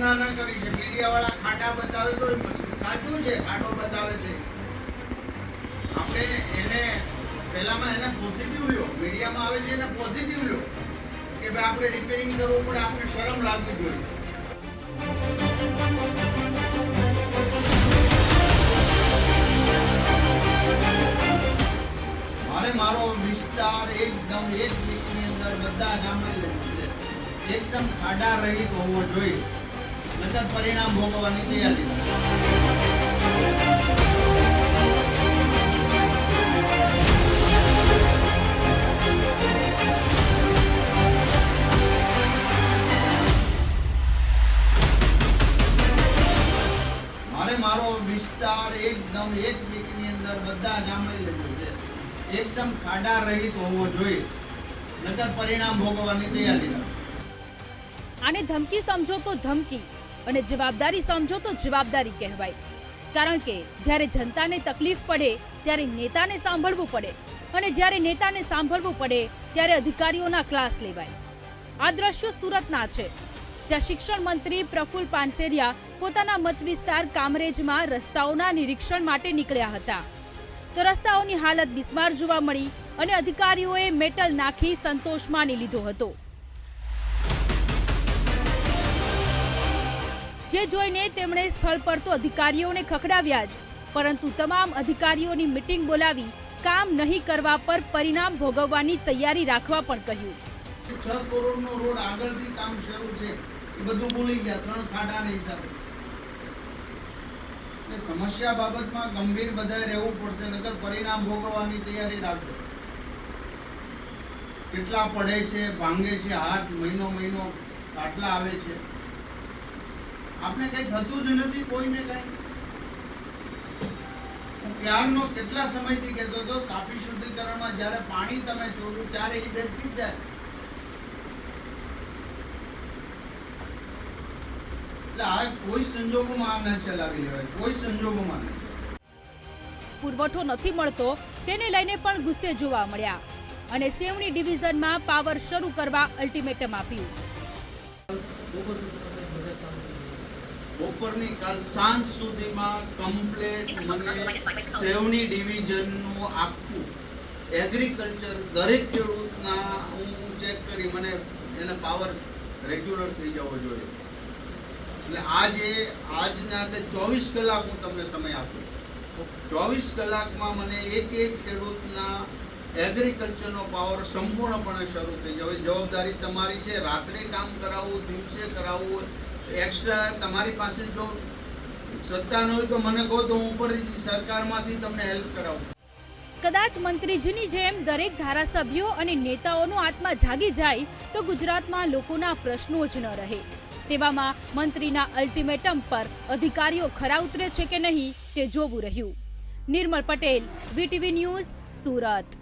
ના ના કરી છે. મીડિયા વાળા ખાડા બતાવે તો સાચું છે, ખાડો બતાવે છે. આપણે એને પહેલામાં એને પોઝિટિવ લ્યો. મીડિયામાં આવે છે એને પોઝિટિવ લ્યો. કે ભાઈ આપણે રિપેરિંગ કરવું પડે, આપણે શરમ લાગવી જોઈએ. મારે મારો વિસ્તાર એકદમ એક વીકની અંદર બધા ગામડે એકદમ ખાડા રહિત હોવો જોઈએ. નકર પરિણામ ભોગવવાની તૈયારી મારે મારો વિસ્તાર એકદમ એક વીકની અંદર બધા ગામડે લેવું છે. એકદમ ખાડા રહિત હોવો જોઈએ. નકર પરિણામ ભોગવવાની તૈયારી રાખો આને ધમકી સમજો તો ધમકી. અને જવાબદારી સમજો તો જવાબદારી કહેવાય. કારણ કે જ્યારે જનતાને તકલીફ પડે, ત્યારે નેતાને સાંભળવું પડે અને જ્યારે નેતાને સાંભળવું પડે, ત્યારે અધિકારીઓના ક્લાસ લેવાય. આ દ્રશ્યો સુરતના છે, જ્યાં શિક્ષણ મંત્રી પ્રફુલ પાનસેરિયા પોતાના મત વિસ્તાર કામરેજમાં રસ્તાઓના નિરીક્ષણ માટે નીકળ્યા હતા. તો રસ્તાઓની હાલત બિસ્માર જોવા મળી અને અધિકારીઓએ મેટલ નાખી સંતોષ માની લીધો હતો. જે જોઈને તેમણે સ્થળ પર તો અધિકારીઓને ખખડાવ્યા જ, પરંતુ તમામ અધિકારીઓની મિટિંગ બોલાવી કામ નહીં કરવા પર પરિણામ ભોગવવાની તૈયારી રાખવા પણ કહ્યું. છ કરોડનો રોડ આગળથી કામ શરૂ છે. બધું ભૂલી ગયા, ત્રણ ખાડાના હિસાબે. એટલે સમસ્યા બાબતમાં ગંભીર બધાએ રહેવું પડશે, નકર પરિણામ ભોગવવાની તૈયારી રાખજો. કેટલા પડે છે, ભાંગે છે, હાથ મહિનો મહિનો આટલા આવે છે. આપણે કંઈ થતું જ નથી કોઈને કાંઈ. હું ક્યારનો કેટલા સમયથી કહેતો હતો તાપી શુદ્ધિકરણમાં જ્યારે પાણી તમે છોડ્યું ત્યારે એ બેસી જ જાય. એટલે આ કોઈ સંજોગોમાં ન ચલાવી લેવાય કોઈ સંજોગોમાં ન પુરવઠો નથી મળતો તેને લઈને પણ ગુસ્સે જોવા મળ્યા અને સેવણી ડિવિઝનમાં પાવર શરૂ કરવા અલ્ટિમેટમ આપ્યું. બપોરની કાલ સાંજ સુધીમાં કમ્પ્લેટ મને સેવની ડિવિઝનનું આખું એગ્રીકલ્ચર દરેક ખેડૂતના હું ચેક કરી મને એને પાવર રેગ્યુલર થઈ જવો જોઈએ. એટલે આજે, આજના એટલે ચોવીસ કલાક હું તમને સમય આપું ચોવીસ કલાકમાં મને એક એક ખેડૂતના એગ્રીકલ્ચરનો પાવર સંપૂર્ણપણે શરૂ થઈ જવો જવાબદારી તમારી છે. રાત્રે કામ કરાવવું, દિવસે કરાવવું એક્સ્ટ્રા તમારી પાસે જો સત્તા ન હોય તો મને કહો તો હું ઉપર સરકારમાંથી તમને હેલ્પ કરાવું. કદાચ મંત્રીજીની જેમ દરેક ધારાસભ્યો અને નેતાઓનો આત્મા જાગી જાય તો ગુજરાતમાં લોકોના પ્રશ્નો જ ન રહે. તેવામાં મંત્રીના અલ્ટિમેટમ પર અધિકારીઓ ખરા ઉતરે છે કે નહીં તે જોવું રહ્યું. Nirmal Patel, VTV news, Surat.